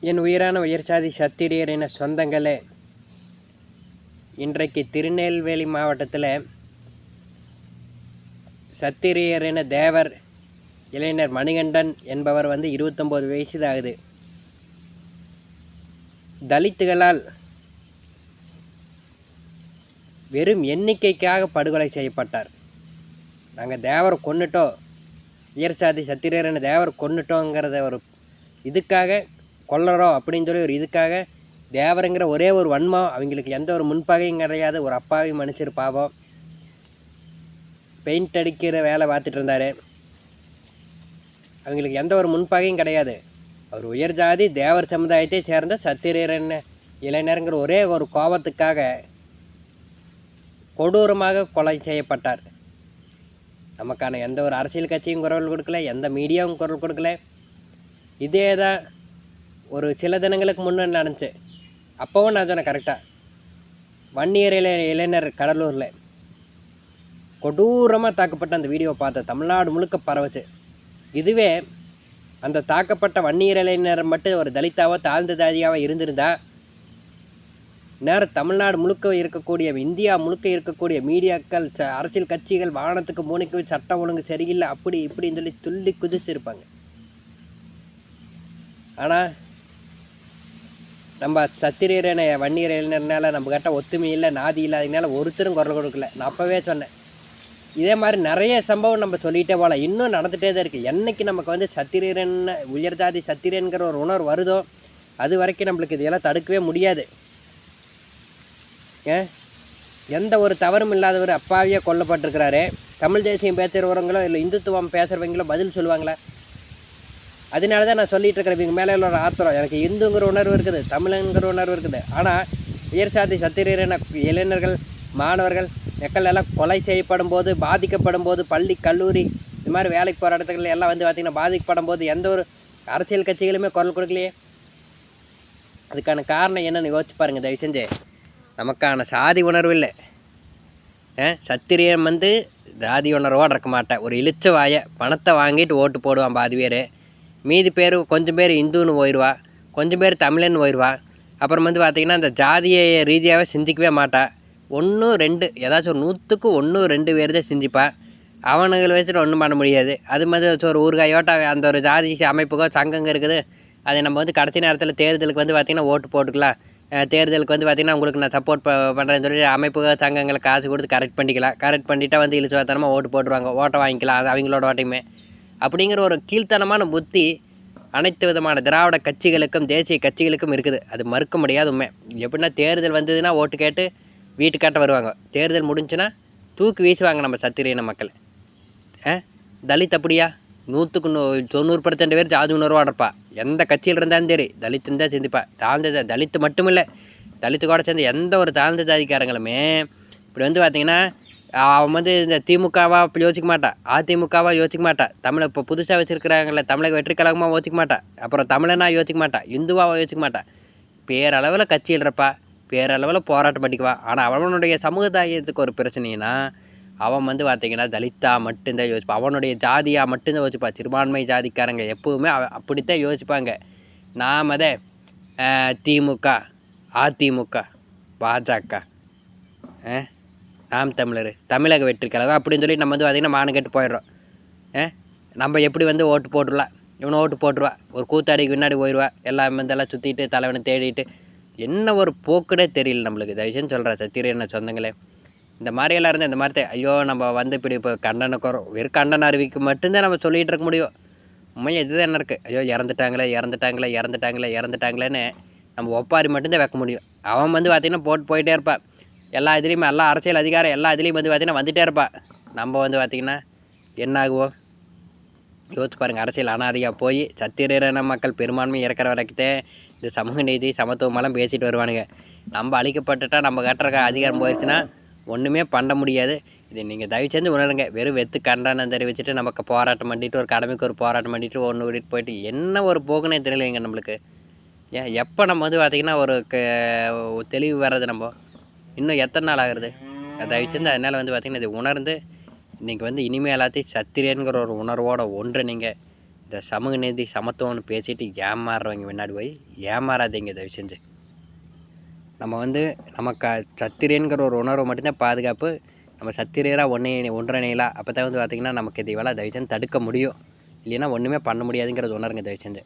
என் உயிரான உயர்சாதி சத்திரியர் என சொந்தங்களே இன்றைக்கு திருநெல்வேலி மாவட்டத்தில் சத்திரியர் என தேவர் இளைஞர் மணிகண்டன் என்பவர் வந்து இருபத்தொம்போது வயசு தான் ஆகுது தலித்துகளால் வெறும் எண்ணிக்கைக்காக படுகொலை செய்யப்பட்டார். நாங்கள் தேவரை கொண்டுட்டோம் உயர்சாதி சத்திரியர் என தேவர் கொன்னுட்டோங்கிறத ஒரு இதுக்காக கொல்லறோம் அப்படின்னு சொல்லி ஒரு இதுக்காக தேவருங்கிற ஒரே ஒரு வன்மம். அவங்களுக்கு எந்த ஒரு முன்பகையும் கிடையாது. ஒரு அப்பாவி மனுஷர் பாவம். பெயிண்ட் அடிக்கிற வேலை பார்த்துட்டு இருந்தார். அவங்களுக்கு எந்த ஒரு முன்பகையும் கிடையாது. அவர் உயர் ஜாதி தேவர் சமுதாயத்தை சேர்ந்த சத்திரியரன் இளைஞருங்கிற ஒரே ஒரு கோபத்துக்காக கொடூரமாக கொலை செய்யப்பட்டார். நமக்கான எந்த ஒரு அரசியல் கட்சியும் குரல் கொடுக்கல. எந்த மீடியாவும் குரல் கொடுக்கல. இதே தான் ஒரு சில தினங்களுக்கு முன்னே நடந்துச்சு அப்போவும் நான் சொன்னேன் கரெக்டாக வன்னியர் இளை இளைஞர் கடலூரில் கொடூரமாக தாக்கப்பட்ட அந்த வீடியோவை பார்த்தேன் தமிழ்நாடு முழுக்க பரவச்சு. இதுவே அந்த தாக்கப்பட்ட வன்னியர் இளைஞர் மட்டும் ஒரு தலித்தாவோ தாழ்ந்த ஜாதியாவோ இருந்திருந்தா நேரம் தமிழ்நாடு முழுக்க இருக்கக்கூடிய இந்தியா முழுக்க இருக்கக்கூடிய மீடியாக்கள் ச அரசியல் கட்சிகள் வாகனத்துக்கு மூணுக்கு சட்டம் ஒழுங்கு சரியில்லை அப்படி இப்படின்னு சொல்லி துள்ளி குதிச்சிருப்பாங்க. ஆனால் நம்ம சத்திரியரன வன்னியர் இளைஞர்னால நம்ம கிட்ட ஒத்துமை இல்லை நாதி இல்லாதனால ஒருத்தரும் குரல் கொடுக்கல. நான் அப்போவே சொன்னேன். இதே மாதிரி நிறைய சம்பவம் நம்ம சொல்லிகிட்டே போகலாம். இன்னும் நடந்துகிட்டே தான் இருக்குது என்னைக்கு நமக்கு வந்து சத்திரியரன் உயர்ஜாதி சத்திரியன்கிற ஒரு உணர்வு வருதோ அது வரைக்கும் நம்மளுக்கு இதெல்லாம் தடுக்கவே முடியாது. ஏ எந்த ஒரு தவறும் இல்லாதவர் அப்பாவியாக கொல்லப்பட்டிருக்கிறாரு. தமிழ் தேசியம் பேசுகிறவங்களோ இல்லை இந்துத்துவம் பேசுகிறவங்களோ பதில் சொல்லுவாங்களா? அதனால தான் நான் சொல்லிட்டு இருக்கிறேன் இவங்க மேலே உள்ள ஒரு ஆத்திரம். எனக்கு இந்துங்கிற உணர்வு இருக்குது தமிழங்கிற உணர்வு இருக்குது. ஆனால் உயர்சாதி சத்திரியன இளைஞர்கள் மாணவர்கள் மக்கள் எல்லாம் கொலை செய்யப்படும் போது பாதிக்கப்படும் போது பள்ளி கல்லூரி இது மாதிரி வேலைக்கு போகிற இடத்துல எல்லாம் வந்து பார்த்திங்கன்னா பாதிக்கப்படும் போது எந்த ஒரு அரசியல் கட்சிகளுமே குரல் கொடுக்கலையே. அதுக்கான காரணம் என்னென்னு யோசிச்சு பாருங்கள் தயவு செஞ்சு. நமக்கான சாதி உணர்வு இல்லை. சத்திரியன் வந்து ஜாதி உணர்வோடு இருக்க மாட்டேன். ஒரு இழிச்ச வாயை பணத்தை வாங்கிட்டு ஓட்டு போடுவான் பாதி பேர். மீதி பேர் கொஞ்சம் பேர் இந்துன்னு போயிடுவா கொஞ்சம் பேர் தமிழன்னு போயிடுவா அப்புறம் வந்து பார்த்திங்கன்னா அந்த ஜாதிய ரீதியாகவே சிந்திக்கவே மாட்டா. ஒன்று ரெண்டு ஏதாச்சும் ஒரு நூற்றுக்கு ஒன்று ரெண்டு பேர் தான் சிந்திப்பாள் அவனுங்களை வச்சுட்டு ஒன்றும் பண்ண முடியாது. அது மாதிரி ஒரு ஊறுகாயோட்ட அந்த ஒரு ஜாதி அமைப்புக்கோ சங்கங்க இருக்குது அதை நம்ம வந்து கடைசி நேரத்தில் தேர்தலுக்கு வந்து பார்த்திங்கன்னா ஓட்டு போட்டுக்கலாம். தேர்தலுக்கு வந்து பார்த்திங்கன்னா உங்களுக்கு நான் சப்போர்ட் ப பண்ணுறேன்னு சொல்லி அமைப்புக சங்கங்களை காசு கொடுத்து கரெக்ட் பண்ணிக்கலாம். கரெக்ட் பண்ணிவிட்டால் வந்து இழுச்சு பார்த்தனமாக ஓட்டு போட்டுருவாங்க. ஓட்டை வாங்கிக்கலாம். அது அவங்களோட ஓட்டையுமே. அப்படிங்கிற ஒரு கீழ்த்தனமான புத்தி அனைத்து விதமான திராவிட கட்சிகளுக்கும் தேசிய கட்சிகளுக்கும் இருக்குது. அது மறுக்க முடியாத உண்மை. எப்படின்னா தேர்தல் வந்ததுன்னா ஓட்டு கேட்டு வீட்டுக்காட்ட வருவாங்க. தேர்தல் முடிஞ்சுன்னா தூக்கி வீசுவாங்க நம்ம சத்திரியன மக்கள். தலித் அப்படியா? நூற்றுக்கு நூ தொண்ணூறு பர்சன்ட் பேர் ஜாதி உணர்வாக இருப்பா. எந்த கட்சியில் இருந்தாலும் சரி தலித்துன்னு தான் சிந்திப்பா. தாழ்ந்த தலித்து மட்டும் இல்லை தலித்து கூட சேர்ந்து எந்த ஒரு தாழ்ந்த ஜாதிக்காரங்களுமே இப்படி வந்து பார்த்திங்கன்னா அவன் வந்து இந்த திமுகவாக யோசிக்க மாட்டான். அதிமுகவாக யோசிக்க மாட்டான். தமிழை இப்போ புதுசாக வச்சுருக்கிறாங்களே தமிழக வெற்றிக்கழகமாக யோசிக்க மாட்டான். அப்புறம் தமிழனாக யோசிக்க மாட்டான். இந்துவாக யோசிக்க மாட்டான். பேரளவில் கட்சியில் இருப்பா பேரளவில் போராட்டம் பண்ணிக்குவான் ஆனால் அவனுடைய சமுதாயத்துக்கு ஒரு பிரச்சனைனா அவன் வந்து பார்த்திங்கன்னா தலித்தா மட்டும்தான் யோசிப்பான் அவனுடைய ஜாதியாக மட்டும்தான் யோசிப்பான் சிறுபான்மை ஜாதிக்காரங்க எப்போவுமே அப்படித்தான் யோசிப்பாங்க. நாம் அதை திமுக அதிமுக பாஜக நாம் தமிழர். தமிழக வெற்றி கழகம் அப்படின்னு சொல்லி நம்ம வந்து பார்த்திங்கன்னா மானம் கேட்டு போயிடுறோம். நம்ம எப்படி வந்து ஓட்டு போட்டுடலாம் இவனை ஓட்டு போட்டுருவா. ஒரு கூத்தாடிக்கு பின்னாடி போயிடுவா எல்லாம் வந்து சுற்றிட்டு தலைவனை தேடிட்டு. என்ன ஒரு போக்குனே தெரியல நம்மளுக்கு. தயவுசெய்து சொல்கிறேன் சத்திரியனை சொந்தங்களே. இந்த மாதிரியெல்லாம் இருந்து இந்த மாதிரி ஐயோ நம்ம வந்து இப்படி இப்போ கண்டன குறம் வெறும் கண்டன அறிவிக்கு மட்டும்தான் நம்ம சொல்லிகிட்டு இருக்க முடியும். உண்மையாக இதுதான் என்ன இருக்குது ஐயோ இறந்துட்டாங்களே இறந்துட்டாங்களே இறந்துட்டாங்களே இறந்துட்டாங்களேன்னு நம்ம ஒப்பாரி மட்டும்தான் வைக்க முடியும். அவன் வந்து பார்த்திங்கன்னா போட்டு போயிட்டே இருப்பான். எல்லா இதுலேயுமே எல்லா அரசியல் அதிகாரம் எல்லா இதுலேயும் வந்து பார்த்திங்கன்னா வந்துகிட்டே இருப்பாள் நம்ம வந்து பார்த்திங்கன்னா என்ன ஆகுவோம் யோசிச்சு பாருங்கள் அரசியல் அனாதியாக போய் சத்திரன மக்கள் பெரும்பான்மை இறக்குற வரைக்கும் இந்த சமூக நீதி சமத்துவமெல்லாம் பேசிட்டு வருவானுங்க. நம்ம அழிக்கப்பட்டுட்டா நம்ம கட்டுற அதிகாரம் போயிடுச்சுன்னா ஒன்றுமே பண்ண முடியாது. இது நீங்கள் தயவு செஞ்சு உணருங்க. வெறும் வெத்து கண்டனம் தெரிவிச்சுட்டு நமக்கு போராட்டம் பண்ணிட்டு ஒரு கடமைக்கு ஒரு போராட்டம் பண்ணிட்டு ஒன்று விட்டுட்டு போயிட்டு என்ன ஒரு போகுனே தெரியலைங்க நம்மளுக்கு. ஏன் எப்போ நம்ம வந்து பார்த்திங்கன்னா ஒரு க தெளிவு வர்றது நம்ம? இன்னும் எத்தனை நாள் ஆகுறது? தயவு செஞ்சு அதனால் வந்து பார்த்திங்கன்னா இது உணர்ந்து இன்றைக்கி வந்து இனிமேல் எல்லாத்தையும் சத்திரியங்கிற ஒரு உணர்வோடு ஒன்று நீங்கள் இந்த சமூக நீதி சமத்துவம்னு பேசிட்டு ஏமாறுறவங்க முன்னாடி போய் ஏமாறாதீங்க தயவு செஞ்சு. நம்ம வந்து நமக்கு சத்திரியங்கிற ஒரு உணர்வு மட்டும்தான் பாதுகாப்பு. நம்ம சத்திரியராக ஒன்றே ஒன்றணையலாம் அப்போ தான் வந்து பார்த்திங்கன்னா நமக்கு இதை வேலை தயவு செஞ்சு தடுக்க முடியும். இல்லைன்னா ஒன்றுமே பண்ண முடியாதுங்கிறது உணருங்க தயவு செஞ்சு.